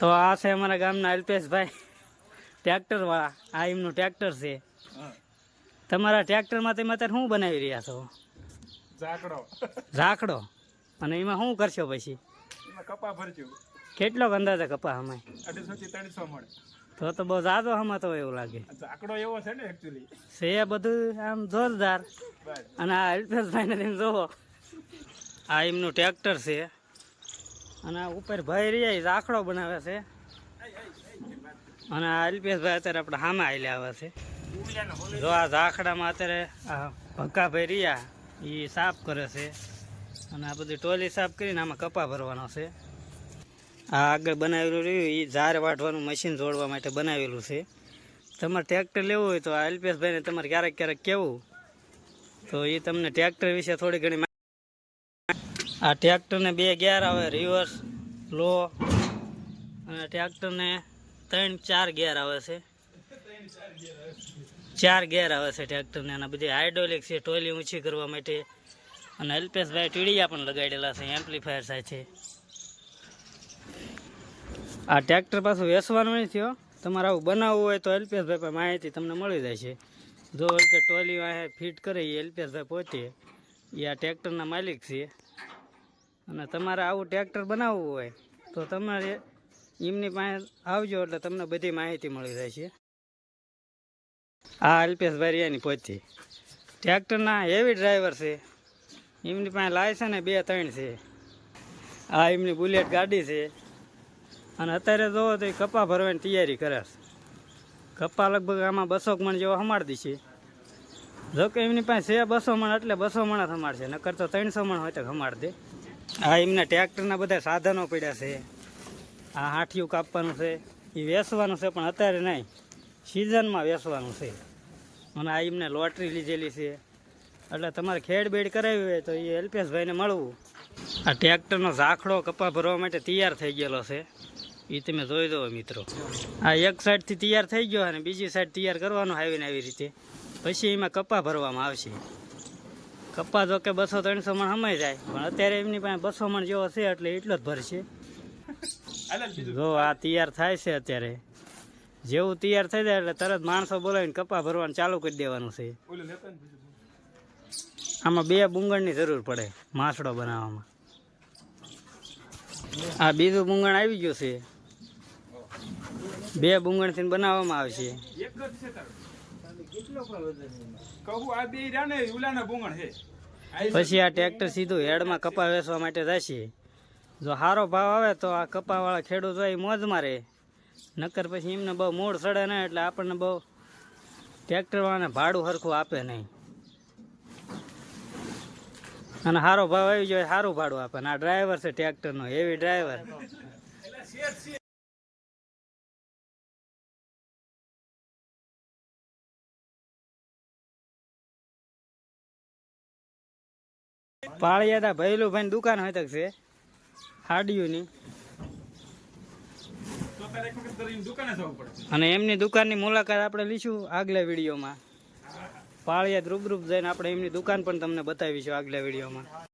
તો આ છે અમારા ગામના અલ્પેશભાઈ. ટ્રેક્ટર વાળા આ એમનું ટ્રેક્ટર છે. તમારા ટ્રેક્ટરમાં તમે અત્યારે શું બનાવી રહ્યા છો? ઝાકડો. ઝાકડો. અને એમાં શું કરશો પછી? કપા ભરજો કેટલો અંદાજે કપા અમાય અઢીસો થી ત્રણસો મળે. તો તો બહુ ઝાઝો હમાતો એવું લાગે. ઝાકડો એવો છે ને એકચ્યુઅલી છે બધું આમ જોરદાર. અને આ અલ્પેશભાઈને તમે જોવો આ એમનું ટ્રેક્ટર છે. અને ઉપર ભાઈ રહ્યા, એ ઝાખડો બનાવે છે. અને આ અલ્પેશભાઈ અત્યારે આપણે સામે આવેલા આવે છે. જો આ ઝાખડામાં અત્યારે આ ભક્કાભાઈ રહ્યા, એ સાફ કરે છે. અને આ બધી ટોલી સાફ કરીને આમાં કપા ભરવાનો છે. આ આગળ બનાવેલું રહ્યું, એ ઝાર વાટવાનું મશીન જોડવા માટે બનાવેલું છે. તમારે ટ્રેક્ટર લેવું હોય તો આ અલ્પેશભાઈને તમારે ક્યારેક ક્યારેક કહેવું. તો એ તમને ટ્રેક્ટર વિશે થોડી ઘણી આ ટ્રેક્ટરને બે ગેર આવે રિવર્સ લો અને ટ્રેક્ટરને ત્રણ, ચાર ગેર આવે છે. ચાર ગેર આવે છે ટ્રેક્ટરને. અને બધી હાઇડ્રોલિક છે ટોલી ઊંચી કરવા માટે. અને અલ્પેશભાઈ ટીડિયા પણ લગાડેલા છે એમ્પ્લીફાયર સાથે. આ ટ્રેક્ટર પાછું વેસવાનું નહીં થયો તમારે આવું બનાવવું હોય તો અલ્પેશભાઈ પણ માહિતી તમને મળી જાય છે. જો કે ટોલી વાહે ફિટ કરે એ અલ્પેશભાઈ પોતે. એ આ ટ્રેક્ટરના માલિક છે. અને તમારે આવું ટ્રેક્ટર બનાવવું હોય, તો તમારે એમની પાસે આવજો એટલે તમને બધી માહિતી મળી છે. આ અલ્પેશભાઈ એની પોચી ટ્રેક્ટરના હેવી ડ્રાઈવર છે. એમની પાસે લાયસન્સ બે ત્રણ છે. આ એમની બુલેટ ગાડી છે. અને અત્યારે જોવો તો એ કપા ભરવાની તૈયારી કરે છે. કપા લગભગ આમાં બસો મણ જેવો હમાડી છે. જો કે એમની પાસે છે બસો મણ એટલે બસો મણ જ હમાડશે નકર તો ત્રણસો મણ હોય તો હમાડ દે આ એમના ટ્રેક્ટરના બધા સાધનો પડ્યા છે. આ હાઠિયું કાપવાનું છે. એ વેચવાનું છે, પણ અત્યારે નહીં. સિઝનમાં વેચવાનું છે. અને આ એમને લોટરી લીધેલી છે. એટલે તમારે ખેડબેડ કરાવી હોય તો એ અલ્પેશભાઈને મળવું. આ ટ્રેક્ટરનો ઝાખડો કપા ભરવા માટે તૈયાર થઈ ગયેલો છે. એ તમે જોઈ દો મિત્રો. આ એક સાઈડથી તૈયાર થઈ ગયો અને બીજી સાઈડ તૈયાર કરવાનો આવીને આવી રીતે. પછી એમાં કપા ભરવામાં આવશે. કપા જો કે બસો ત્રણસો મણ સમય જાય. પણ અત્યારે એમની પાસે બસો મણ જેવો છે એટલે એટલો જ ભરશે જ આ તૈયાર થાય છે અત્યારે. જેવું તૈયાર થઈ જાય એટલે તરત માણસો બોલાવીને કપા ભરવાનું ચાલુ કરી દેવાનું છે. આમાં બે બુંગણની જરૂર પડે માસડો બનાવવામાં. આ બીજું બુંગણ આવી ગયું છે. બે બુંગણથી બનાવવામાં આવશે. કહું આ બે રહ્યા ઉલાના બુંગણ છે. પછી આ ટ્રેક્ટર સીધું હેડમાં કપા વેચવા માટે જશે. જો સારો ભાવ આવે તો આ કપાવાળા ખેડૂત હોય એ મોજમાં રહે નકર પછી એમને બહુ મૂળ સડે નહીં એટલે આપણને બહુ ટ્રેક્ટરવાળાને ભાડું સરખું આપે નહીં. અને સારો ભાવ આવી જાય સારું ભાડું આપે. અને આ ડ્રાઈવર છે ટ્રેક્ટરનો હેવી ડ્રાઈવર પાળિયાદા ભૈલું ભાઈ દુકાન હોય તક છે. પડે અને એમની દુકાનની મુલાકાત આપણે લઈશું આગલા વિડીયોમાં. પાળિયાદ રૂબરૂપ જઈને આપણે એમની દુકાન પણ તમને બતાવીશું આગલા વિડીયોમાં.